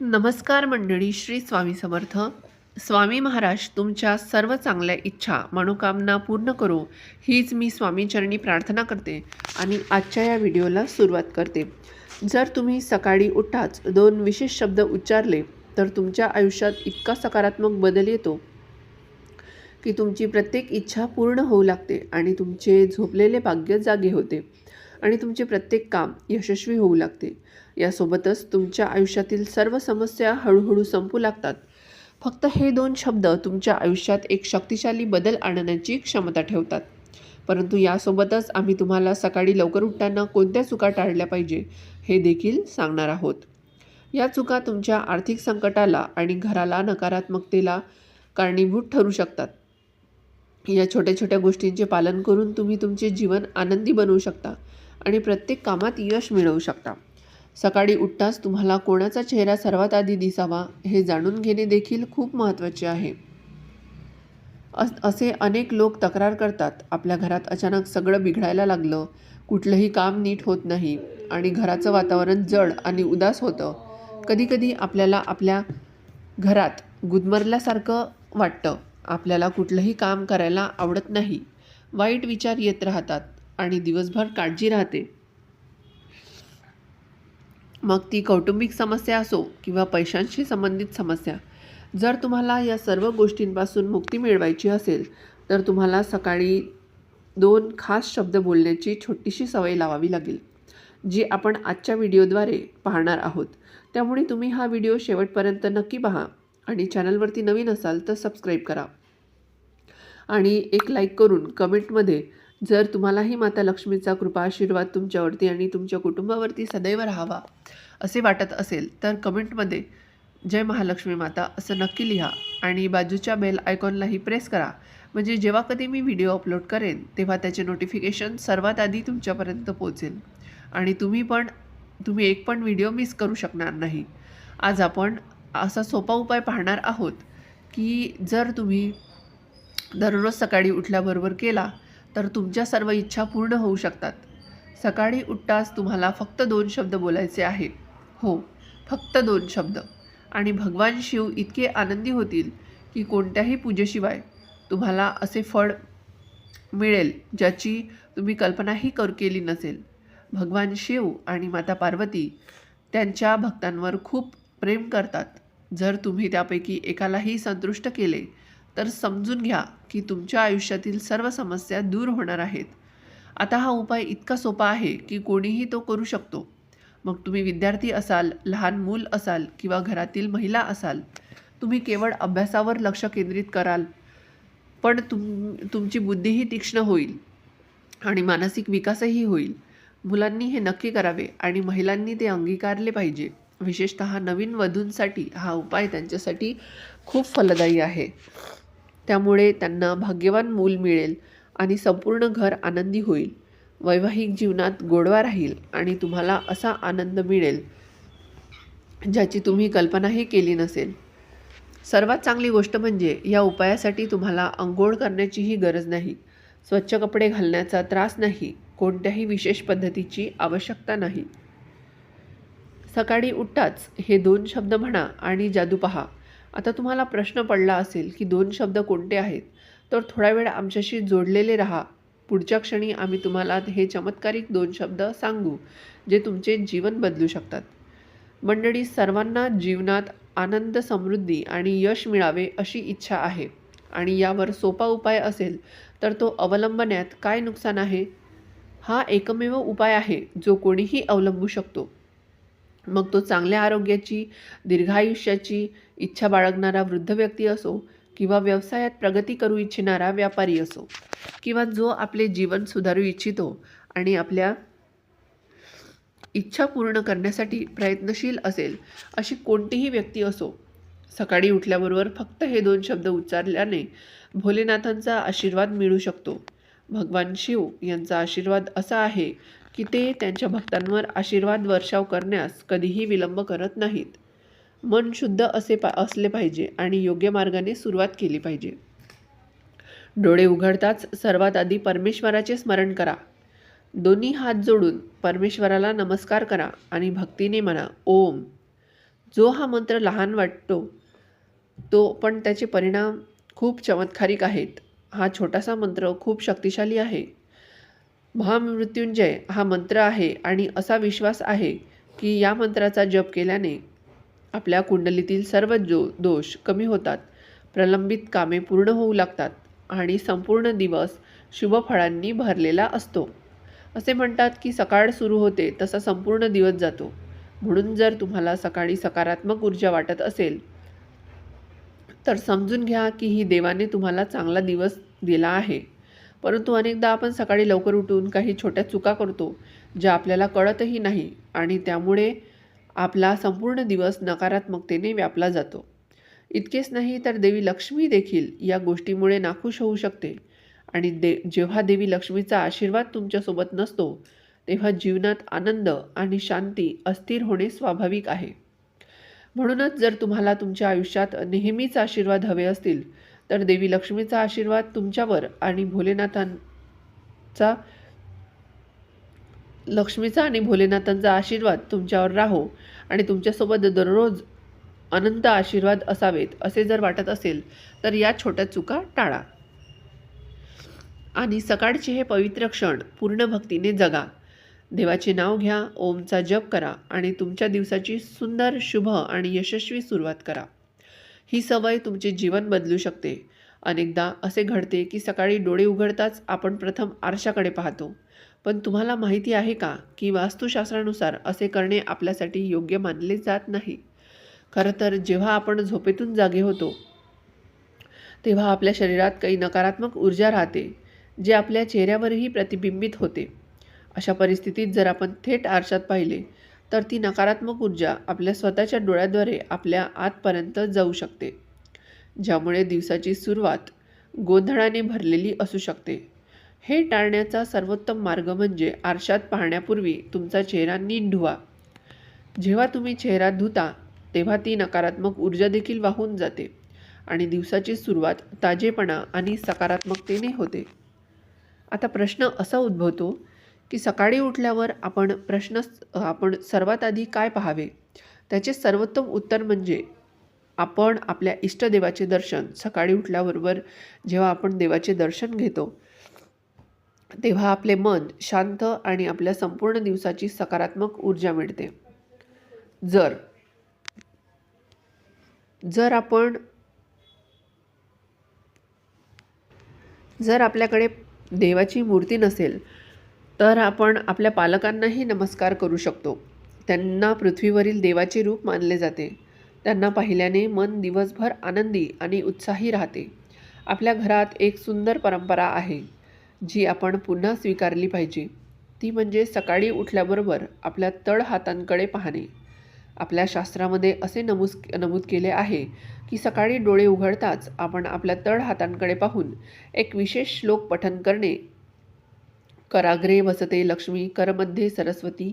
नमस्कार मंडळी श्री स्वामी समर्थ. स्वामी महाराज तुमच्या सर्व चांगल्या इच्छा मनोकामना पूर्ण करो हीच मी स्वामीचरणी प्रार्थना करते आणि आजच्या या व्हिडिओला सुरुवात करते. जर तुम्ही सकाळी उठाच दोन विशेष शब्द उच्चारले तर तुमच्या आयुष्यात इतका सकारात्मक बदल येतो की तुमची प्रत्येक इच्छा पूर्ण होऊ लागते आणि तुमचे झोपलेले भाग्य जागे होते. आणि तुमचे प्रत्येक काम यशस्वी होऊ लागते. यासोबतच तुमच्या आयुष्यातील सर्व समस्या हळूहळू संपू लागतात. फक्त हे दोन शब्द तुमच्या आयुष्यात एक शक्तिशाली बदल आणण्याची क्षमता ठेवतात. परंतु यासोबतच आम्ही तुम्हाला सकाळी लवकर उठताना कोणत्या चुका टाळल्या पाहिजे हे देखील सांगणार आहोत. या चुका तुमच्या आर्थिक संकटाला आणि घराला नकारात्मकतेला कारणीभूत ठरू शकतात. या छोट्या छोट्या गोष्टींचे पालन करून तुम्ही तुमचे जीवन आनंदी बनवू शकता. आणि प्रत्येक कामात यश मिळवू शकता. सकाळी उठताच तुम्हाला कोणाचा चेहरा सर्वात आधी दिसावा हे जाणून घेणे देखील खूप महत्त्वाचे आहे. असे अनेक लोक तक्रार करतात आपल्या घरात अचानक सगळं बिघडायला लागलं कुठलंही काम नीट होत नाही आणि घराचं वातावरण जड आणि उदास होतं. कधीकधी आपल्याला आपल्या घरात गुदमरल्यासारखं वाटतं आपल्याला कुठलंही काम करायला आवडत नाही वाईट विचार येत राहतात. आणि दिवसभर काळजी राहते. मग ती कौटुंबिक समस्या असो किंवा पैशांशी संबंधित समस्या जर तुम्हाला या सर्व गोष्टींपासून मुक्ती मिळवायची असेल तर तुम्हाला सकाळी दोन खास शब्द बोलण्याची छोटीशी सवय लावावी लागेल जी आपण आजच्या व्हिडिओद्वारे पाहणार आहोत. त्यामुळे तुम्ही हा व्हिडिओ शेवटपर्यंत नक्की पहा आणि चॅनलवरती नवीन असाल तर सबस्क्राईब करा. आणि एक लाईक करून कमेंटमध्ये जर तुम्हालाही माता लक्ष्मीचा कृपा आशीर्वाद तुमच्यावरती आणि तुमच्या कुटुंबावरती सदैव राहावा असे वाटत असेल तर कमेंटमध्ये जय महालक्ष्मी माता असं नक्की लिहा आणि बाजूच्या बेल आयकॉनलाही प्रेस करा. म्हणजे जेव्हा कधी मी व्हिडिओ अपलोड करेन तेव्हा त्याचे नोटिफिकेशन सर्वात आधी तुमच्यापर्यंत पोहोचेल. आणि तुम्ही पण तुम्ही एक पण व्हिडिओ मिस करू शकणार नाही. आज आपण असा सोपा उपाय पाहणार आहोत की जर तुम्ही दररोज सकाळी उठल्याबरोबर केला तर तुमच्या सर्व इच्छा पूर्ण होऊ शकतात. सकाळी उठताच तुम्हाला फक्त दोन शब्द बोलायचे आहे हो फक्त दोन शब्द. आणि भगवान शिव इतके आनंदी होतील की कोणत्याही पूजेशिवाय तुम्हाला असे फळ मिळेल ज्याची तुम्ही कल्पनाही करू केली नसेल. भगवान शिव आणि माता पार्वती त्यांच्या भक्तांवर खूप प्रेम करतात. जर तुम्ही त्यापैकी एकालाही संतुष्ट केले तर समजून घ्या की तुमच्या आयुष्यातील सर्व समस्या दूर होणार आहेत. आता हा उपाय इतका सोपा आहे की कोणीही तो करू शकतो. मग तुम्ही विद्यार्थी असाल लहान मूल असाल किंवा घरातील महिला असाल तुम्ही केवळ अभ्यासावर लक्ष केंद्रित कराल. पण तुम तुमची बुद्धीही तीक्ष्ण होईल आणि मानसिक विकासही होईल. मुलांनी हे नक्की करावे आणि महिलांनी ते अंगीकारले पाहिजे. विशेषत नवीन वधूंसाठी हा उपाय त्यांच्यासाठी खूप फलदायी आहे. त्यामुळे त्यांना भाग्यवान मूल मिळेल आणि संपूर्ण घर आनंदी होईल. वैवाहिक जीवनात गोडवा राहील आणि तुम्हाला असा आनंद मिळेल ज्याची तुम्ही कल्पनाही केली नसेल. सर्वात चांगली गोष्ट म्हणजे या उपायासाठी तुम्हाला अंघोळ करण्याचीही गरज नाही. स्वच्छ कपडे घालण्याचा त्रास नाही. कोणत्याही विशेष पद्धतीची आवश्यकता नाही. सकाळी उठताच हे दोन शब्द म्हणा आणि जादू पहा. आता तुम्हाला प्रश्न पडला असेल की दोन शब्द कोणते आहेत? तर थोडा वेळ आमच्याशी जोडलेले राहा. पुढच्या क्षणी आम्ही तुम्हाला हे चमत्कारिक दोन शब्द सांगू जे तुमचे जीवन बदलू शकतात. मंडळी सर्वांना जीवनात आनंद समृद्धी आणि यश मिळावे अशी इच्छा आहे. आणि यावर सोपा उपाय असेल तर तो अवलंबण्यात काय नुकसान आहे? हा एकमेव उपाय आहे जो कोणीही अवलंबू शकतो. मग तो चांगल्या आरोग्याची दीर्घायुष्याची इच्छा बाळगणारा वृद्ध व्यक्ती असो किंवा व्यवसायात प्रगती करू इच्छिणारा व्यापारी असो किंवा जो आपले जीवन सुधारू इच्छितो आणि आपल्या इच्छा पूर्ण करण्यासाठी प्रयत्नशील असेल अशी कोणतीही व्यक्ती असो सकाळी उठल्याबरोबर फक्त हे दोन शब्द उच्चारल्याने भोलेनाथांचा आशीर्वाद मिळू शकतो. भगवान शिव यांचा आशीर्वाद असा आहे की ते त्यांच्या भक्तांवर आशीर्वाद वर्षाव करण्यास कधीही विलंब करत नाहीत. मन शुद्ध असे पा असले पाहिजे आणि योग्य मार्गाने सुरुवात केली पाहिजे. डोळे उघडताच सर्वात आधी परमेश्वराचे स्मरण करा. दोन्ही हात जोडून परमेश्वराला नमस्कार करा आणि भक्तीने म्हणा ओम. जो हा मंत्र लहान वाटतो तो पण त्याचे परिणाम खूप चमत्कारिक आहेत. हा छोटासा मंत्र खूप शक्तिशाली आहे. महामृत्युंजय हा मंत्र आहे आणि असा विश्वास आहे की या मंत्राचा जप केल्याने आपल्या कुंडलीतील सर्व जो दोष कमी होतात प्रलंबित कामे पूर्ण होऊ लागतात आणि संपूर्ण दिवस शुभफळांनी भरलेला असतो. असे म्हणतात की सकाळ सुरू होते तसा संपूर्ण दिवस जातो. म्हणून जर तुम्हाला सकाळी सकारात्मक ऊर्जा वाटत असेल तर समजून घ्या की ही देवाने तुम्हाला चांगला दिवस दिला आहे. परंतु अनेकदा आपण सकाळी लवकर उठून काही छोट्या चुका करतो ज्या आपल्याला कळतही नाही आणि त्यामुळे आपला संपूर्ण दिवस नकारात्मकतेने व्यापला जातो. इतकेच नाही तर देवी लक्ष्मी देखील या गोष्टीमुळे नाखुश होऊ शकते. आणि दे जेव्हा देवी लक्ष्मीचा आशीर्वाद तुमच्यासोबत नसतो तेव्हा जीवनात आनंद आणि शांती अस्थिर होणे स्वाभाविक आहे. म्हणूनच जर तुम्हाला तुमच्या आयुष्यात नेहमीच आशीर्वाद हवे असतील तर देवी लक्ष्मीचा आशीर्वाद तुमच्यावर आणि भोलेनाथांचा लक्ष्मीचा आणि भोलेनाथांचा आशीर्वाद तुमच्यावर राहो आणि तुमच्यासोबत दररोज अनंत आशीर्वाद असावेत असे जर वाटत असेल तर या छोट्या चुका टाळा. आणि सकाळचे हे पवित्र क्षण पूर्ण भक्तीने जगा. देवाचे नाव घ्या ओमचा जप करा आणि तुमच्या दिवसाची सुंदर शुभ आणि यशस्वी सुरुवात करा. ही सवय तुमचे जीवन बदलू शकते. अनेकदा असे घडते की सकाळी डोळे उघडताच आपण प्रथम आरशाकडे पाहतो. पण तुम्हाला माहिती आहे का की वास्तुशास्त्रानुसार असे करणे आपल्यासाठी योग्य मानले जात नाही? खरं तर जेव्हा आपण झोपेतून जागे होतो तेव्हा आपल्या शरीरात काही नकारात्मक ऊर्जा राहते जे आपल्या चेहऱ्यावरही प्रतिबिंबित होते. अशा परिस्थितीत जर आपण थेट आरशात पाहिले तर ती नकारात्मक ऊर्जा आपल्या स्वतःच्या डोळ्याद्वारे आपल्या आतपर्यंत जाऊ शकते ज्यामुळे दिवसाची सुरुवात गोंधळाने भरलेली असू शकते. हे टाळण्याचा सर्वोत्तम मार्ग म्हणजे आरशात पाहण्यापूर्वी तुमचा चेहरा नीट धुवा. जेव्हा तुम्ही चेहरा धुता तेव्हा ती नकारात्मक ऊर्जा देखील वाहून जाते आणि दिवसाची सुरुवात ताजेपणा आणि सकारात्मकतेने होते. आता प्रश्न असा उद्भवतो की सकाळी उठल्यावर आपण प्रश्न आपण सर्वात आधी काय पाहावे? त्याचे सर्वोत्तम उत्तर म्हणजे आपण आपल्या इष्टदेवाचे दर्शन सकाळी उठल्याबरोबर जेव्हा आपण देवाचे दर्शन घेतो तेव्हा आपले मन शांत आणि आपल्या संपूर्ण दिवसाची सकारात्मक ऊर्जा मिळते. जर जर आपण जर आपल्याकडे देवाची मूर्ती नसेल तर आपण आपल्या पालकांनाही नमस्कार करू शकतो. त्यांना पृथ्वीवरील देवाचे रूप मानले जाते. त्यांना पाहिल्याने मन दिवसभर आनंदी आणि उत्साही राहते. आपल्या घरात एक सुंदर परंपरा आहे. जी आपण पुन्हा स्वीकारली पाहिजे ती म्हणजे सकाळी उठल्याबरोबर आपल्या तळ हातांकडे पाहणे. आपल्या शास्त्रामध्ये असे नमूस नमूद केले आहे की सकाळी डोळे उघडताच आपण आपल्या तळ हातांकडे पाहून एक विशेष श्लोक पठन करणे. कराग्रे वसते लक्ष्मी करमध्ये सरस्वती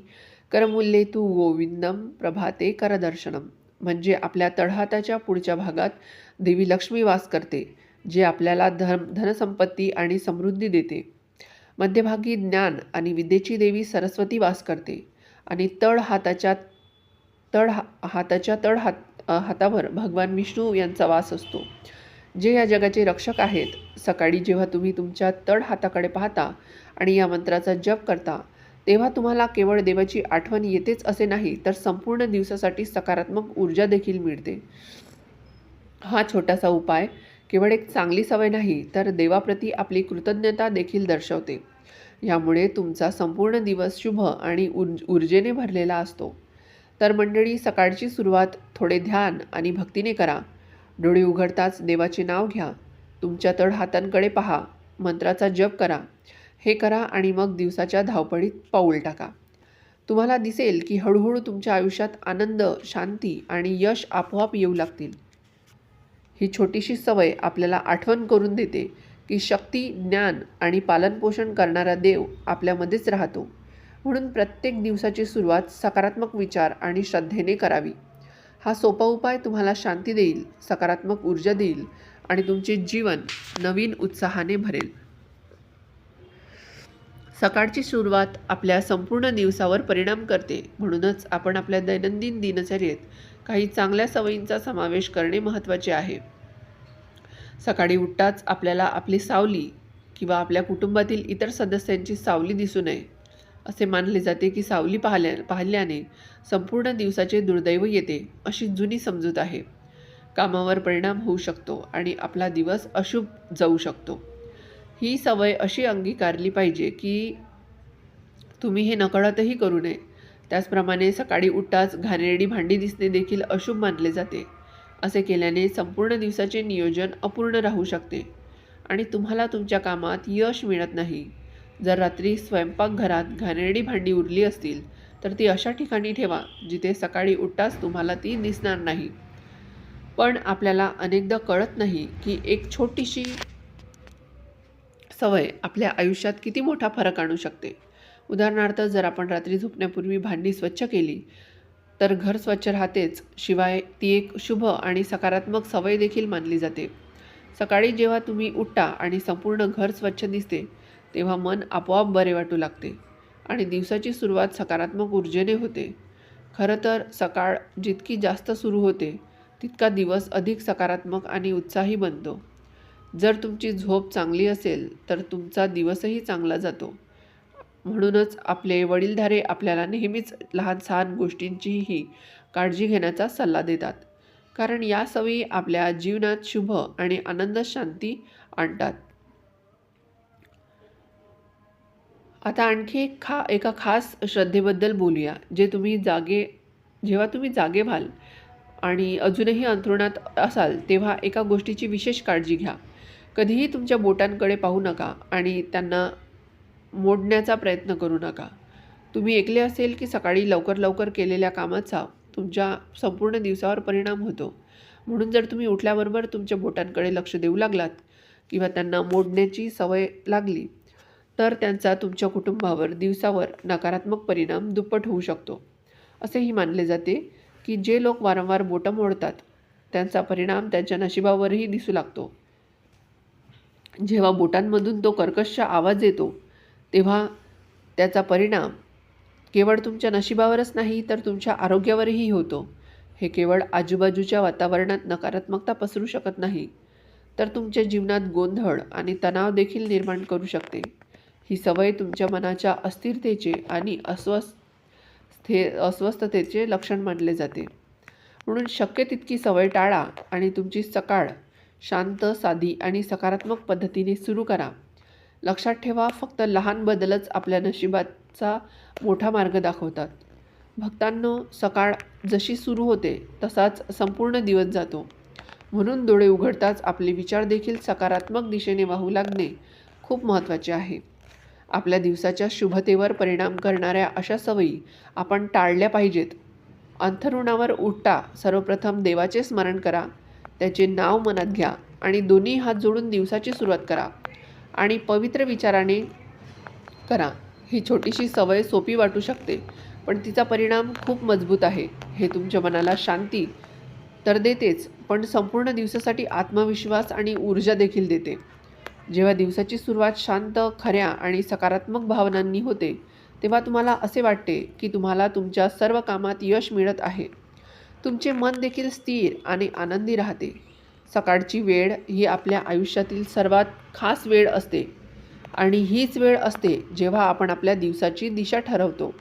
करमूल्ये तू गोविंदम प्रभाते करदर्शनम. म्हणजे आपल्या तळहाताच्या पुढच्या भागात देवी लक्ष्मी वास करते. जे आपल्याला धन धनसंपत्ती आणि समृद्धी देते. मध्यभागी ज्ञान आणि विद्येची देवी सरस्वती वास करते आणि तळ हाताच्या तळ हा हाताच्या तळ हात हातावर भगवान विष्णू यांचा वास असतो. जे या जगाचे रक्षक आहेत सकाळी जेव्हा तुम्ही तुमच्या तळ हाताकडे पाहता आणि या मंत्राचा जप करता तेव्हा तुम्हाला केवळ देवाची आठवण येतेच असे नाही तर संपूर्ण दिवसासाठी सकारात्मक ऊर्जा देखील मिळते. हा छोटासा उपाय केवळ एक चांगली सवय नाही तर देवाप्रती आपली कृतज्ञता देखील दर्शवते. यामुळे तुमचा संपूर्ण दिवस शुभ आणि उर्ज ऊर्जेने भरलेला असतो. तर मंडळी सकाळची सुरुवात थोडे ध्यान आणि भक्तीने करा. डोळे उघडताच देवाचे नाव घ्या. तुमच्या तळ हातांकडे पहा. मंत्राचा जप करा. हे करा आणि मग दिवसाच्या धावपळीत पाऊल टाका. तुम्हाला दिसेल की हळूहळू तुमच्या आयुष्यात आनंद शांती आणि यश आपोआप येऊ लागतील. ही छोटीशी सवय आपल्याला आठवण करून देते की शक्ती ज्ञान आणि पालनपोषण करणारा देव आपल्यामध्येच राहतो. म्हणून प्रत्येक दिवसाची सुरुवात सकारात्मक विचार आणि श्रद्धेने करावी. हा सोपा उपाय तुम्हाला शांती देईल सकारात्मक ऊर्जा देईल आणि तुमचे जीवन नवीन उत्साहाने भरेल. सकाळची सुरुवात आपल्या संपूर्ण दिवसावर परिणाम करते. म्हणूनच आपण आपल्या दैनंदिन दिनचर्येत काही चांगल्या सवयींचा समावेश करणे महत्त्वाचे आहे. सकाळी उठताच आपल्याला आपली सावली किंवा आपल्या कुटुंबातील इतर सदस्यांची सावली दिसू नये असे मानले जाते की सावली पाहल्या पाहिल्याने संपूर्ण दिवसाचे दुर्दैव येते अशी जुनी समजूत आहे. कामावर परिणाम होऊ शकतो आणि आपला दिवस अशुभ जाऊ शकतो. ही सवय अशी अंगीकारली पाहिजे की तुम्ही हे नकळतही करू नये. त्याचप्रमाणे सकाळी उठताच घाणेरडी भांडी दिसणे देखील अशुभ मानले जाते. असे केल्याने संपूर्ण दिवसाचे नियोजन अपूर्ण राहू शकते. आणि तुम्हाला तुमच्या कामात यश मिळत नाही. जर रात्री स्वयंपाकघरात घाणेरडी भांडी उरली असतील तर ती अशा ठिकाणी ठेवा जिथे सकाळी उठताच तुम्हाला ती दिसणार नाही. पण आपल्याला अनेकदा कळत नाही की एक छोटीशी सवय आपल्या आयुष्यात किती मोठा फरक आणू शकते. उदाहरणार्थ जर आपण रात्री झोपण्यापूर्वी भांडी स्वच्छ केली तर घर स्वच्छ राहतेच. शिवाय ती एक शुभ आणि सकारात्मक सवय देखील मानली जाते. सकाळी जेव्हा तुम्ही उठता आणि संपूर्ण घर स्वच्छ दिसते तेव्हा मन आपोआप बरे वाटू लागते आणि दिवसाची सुरुवात सकारात्मक ऊर्जेने होते. खरं तर सकाळ जितकी जास्त सुरू होते तितका दिवस अधिक सकारात्मक आणि उत्साही बनतो. जर तुमची झोप चांगली असेल तर तुमचा दिवसही चांगला जातो. म्हणूनच आपले वडीलधारे आपल्याला नेहमीच लहान सहान गोष्टींचीही काळजी घेण्याचा सल्ला देतात. कारण या सवयी आपल्या जीवनात शुभ आणि आनंद शांती आणतात. आता आणखी एक खा एका खास श्रद्धेबद्दल बोलूया जे तुम्ही जागे जेव्हा तुम्ही जागे व्हाल आणि अजूनही अंथरुणात असाल तेव्हा एका गोष्टीची विशेष काळजी घ्या. कधीही तुमच्या बोटांकडे पाहू नका आणि त्यांना मोडण्याचा प्रयत्न करू नका. तुम्ही ऐकले असेल की सकाळी लवकर लवकर केलेल्या कामाचा तुमच्या संपूर्ण दिवसावर परिणाम होतो. म्हणून जर तुम्ही उठल्याबरोबर तुमच्या बोटांकडे लक्ष देऊ लागलात किंवा त्यांना मोडण्याची सवय लागली तर त्यांचा तुमच्या कुटुंबावर दिवसावर नकारात्मक परिणाम दुप्पट होऊ शकतो. असेही मानले जाते की जे लोक वारंवार बोटं मोडतात त्यांचा परिणाम त्यांच्या नशिबावरही दिसू लागतो. जेव्हा बोटांमधून तो कर्कश आवाज येतो तेव्हा त्याचा परिणाम केवळ तुमच्या नशिबावरच नाही तर तुमच्या आरोग्यावरही होतो. हे केवळ आजूबाजूच्या वातावरणात नकारात्मकता पसरू शकत नाही तर तुमच्या जीवनात गोंधळ आणि तणाव देखील निर्माण करू शकते. ही सवय तुमच्या मनाच्या अस्थिरतेचे आणि अस्वस्थे अस्वस्थतेचे लक्षण मानले जाते. म्हणून शक्य तितकी सवय टाळा आणि तुमची सकाळ शांत साधी आणि सकारात्मक पद्धतीने सुरू करा. लक्षात ठेवा फक्त लहान बदलच आपल्या नशिबाचा मोठा मार्ग दाखवतात. भक्तांनो सकाळ जशी सुरू होते तसाच संपूर्ण दिवस जातो. म्हणून डोळे उघडताच आपले विचार देखील सकारात्मक दिशेने वाहू लागणे खूप महत्त्वाचे आहे. आपल्या दिवसाच्या शुभतेवर परिणाम करणाऱ्या अशा सवयी आपण टाळल्या पाहिजेत. अंथरुणावर उठता सर्वप्रथम देवाचे स्मरण करा त्याचे नाव मनात घ्या आणि दोन्ही हात जोडून दिवसाची सुरुवात करा. आणि पवित्र विचाराने करा. ही छोटीशी सवय सोपी वाटू शकते पण तिचा परिणाम खूप मजबूत आहे. हे तुमच्या मनाला शांती तर देतेच पण संपूर्ण दिवसासाठी आत्मविश्वास आणि ऊर्जा देखील देते. जेव्हा दिवसाची सुरुवात शांत खऱ्या आणि सकारात्मक भावनांनी होते तेव्हा तुम्हाला असे वाटते की तुम्हाला तुमच्या सर्व कामात यश मिळत आहे. तुमचे मन देखील स्थिर आणि आनंदी राहते. सकाळची वेळ ही आपल्या आयुष्यातील सर्वात खास वेळ असते. आणि हीच वेळ असते जेव्हा आपण आपल्या दिवसाची दिशा ठरवतो.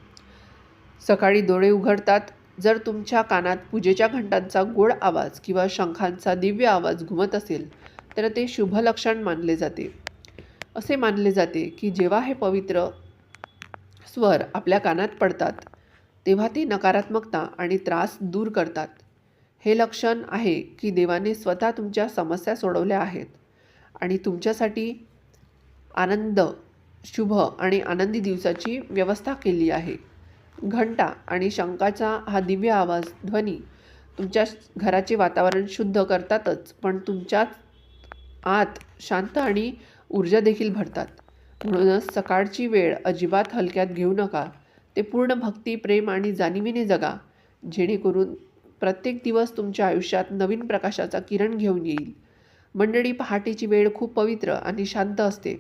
सकाळी डोळे उघडतात जर तुमच्या कानात पूजेच्या घंटांचा गोड आवाज किंवा शंखांचा दिव्य आवाज घुमत असेल तर ते शुभ लक्षण मानले जाते. असे मानले जाते की जेव्हा हे पवित्र स्वर आपल्या कानात पडतात तेव्हा ते नकारात्मकता आणि त्रास दूर करतात. हे लक्षण आहे की देवाने स्वतः तुमच्या समस्या सोडवल्या आहेत आणि तुमच्यासाठी आनंद शुभ आणि आनंदी दिवसाची व्यवस्था केली आहे. घंटा आणि शंकाचा हा दिव्य आवाज ध्वनी तुमच्या घराचे वातावरण शुद्ध करतातच पण तुमच्यात आत शांत आणि ऊर्जा देखील भरतात. म्हणूनच सकाळची वेळ अजिबात हलक्यात घेऊ नका. ते पूर्ण भक्ती प्रेम आणि जाणीवीने जगा. जेणेकरून प्रत्येक दिवस तुमच्या आयुष्यात नवीन प्रकाशाचा किरण घेऊन येईल. मंडळी पहाटेची वेळ खूप पवित्र आणि शांत असते.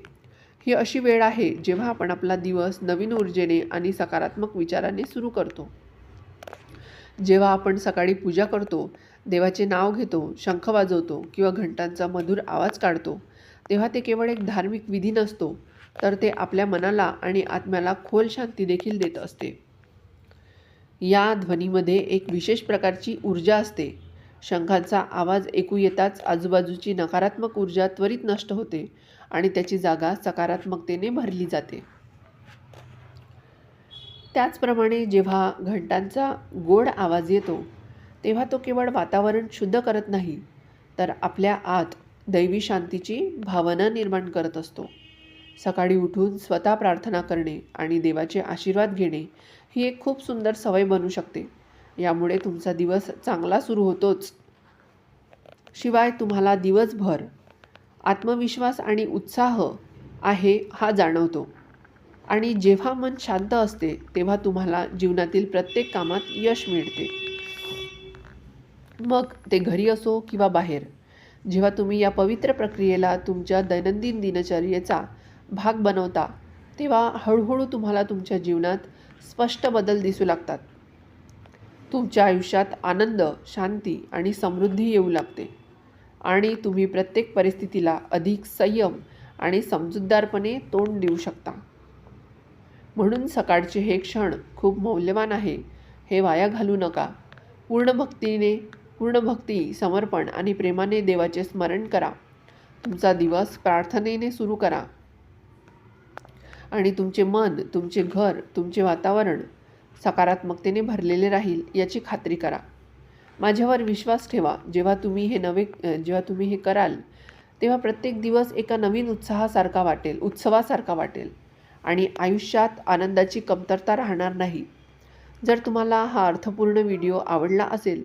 ही अशी वेळ आहे जेव्हा आपण आपला दिवस नवीन ऊर्जेने आणि सकारात्मक विचाराने सुरू करतो. जेव्हा आपण सकाळी पूजा करतो देवाचे नाव घेतो शंख वाजवतो किंवा घंटांचा मधुर आवाज काढतो तेव्हा ते केवळ एक धार्मिक विधी नसतो तर ते आपल्या मनाला आणि आत्म्याला खोल शांती देखील देत असते. या ध्वनीमध्ये एक विशेष प्रकारची ऊर्जा असते. शंखांचा आवाज ऐकू येताच आजूबाजूची नकारात्मक ऊर्जा त्वरित नष्ट होते आणि त्याची जागा सकारात्मकतेने भरली जाते. त्याचप्रमाणे जेव्हा घंटांचा गोड आवाज येतो तेव्हा तो केवळ वातावरण शुद्ध करत नाही तर आपल्या आत दैवी शांतीची भावना निर्माण करत असतो. सकाळी उठून स्वतः प्रार्थना करणे आणि देवाचे आशीर्वाद घेणे ही एक खूप सुंदर सवय बनू शकते. यामुळे तुमचा दिवस चांगला सुरू होतोच. शिवाय तुम्हाला दिवसभर आत्मविश्वास आणि उत्साह आहे हा जाणवतो. आणि जेव्हा मन शांत असते तेव्हा तुम्हाला जीवनातील प्रत्येक कामात यश मिळते. मग ते घरी असो किंवा बाहेर जेव्हा तुम्ही या पवित्र प्रक्रियेला तुमच्या दैनंदिन दिनचर्येचा भाग बनवता तेव्हा हळूहळू तुम्हाला तुमच्या जीवनात स्पष्ट बदल दिसू लागतात. तुमच्या आयुष्यात आनंद शांती आणि समृद्धी येऊ लागते. आणि तुम्ही प्रत्येक परिस्थितीला अधिक संयम आणि समजूतदारपणे तोंड देऊ शकता. म्हणून सकाळचे हे क्षण खूप मौल्यवान आहे. हे वाया घालू नका. पूर्ण भक्तीने पूर्ण भक्ती समर्पण आणि प्रेमाने देवाचे स्मरण करा. तुमचा दिवस प्रार्थनेने सुरू करा. आणि तुमचे मन तुमचे घर तुमचे वातावरण सकारात्मकतेने भरलेले राहील याची खात्री करा. माझ्यावर विश्वास ठेवा जेव्हा तुम्ही हे नवे जेव्हा तुम्ही हे कराल तेव्हा प्रत्येक दिवस एका नवीन उत्साहासारखा वाटेल उत्सवासारखा वाटेल आणि आयुष्यात आनंदाची कमतरता राहणार नाही. जर तुम्हाला हा अर्थपूर्ण व्हिडिओ आवडला असेल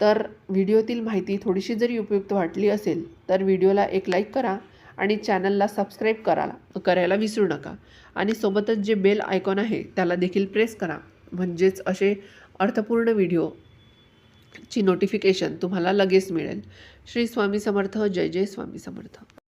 तर व्हिडिओतील माहिती थोडीशी जरी उपयुक्त वाटली असेल तर व्हिडिओला एक लाईक करा आणि चॅनलला सबस्क्राईब करा करायला विसरू नका. आणि सोबतच जे बेल आयकॉन आहे त्याला देखील प्रेस करा. म्हणजेच असे अर्थपूर्ण व्हिडिओ ची नोटिफिकेशन तुम्हाला लगेच मिळेल. श्री स्वामी समर्थ जय जय स्वामी समर्थ.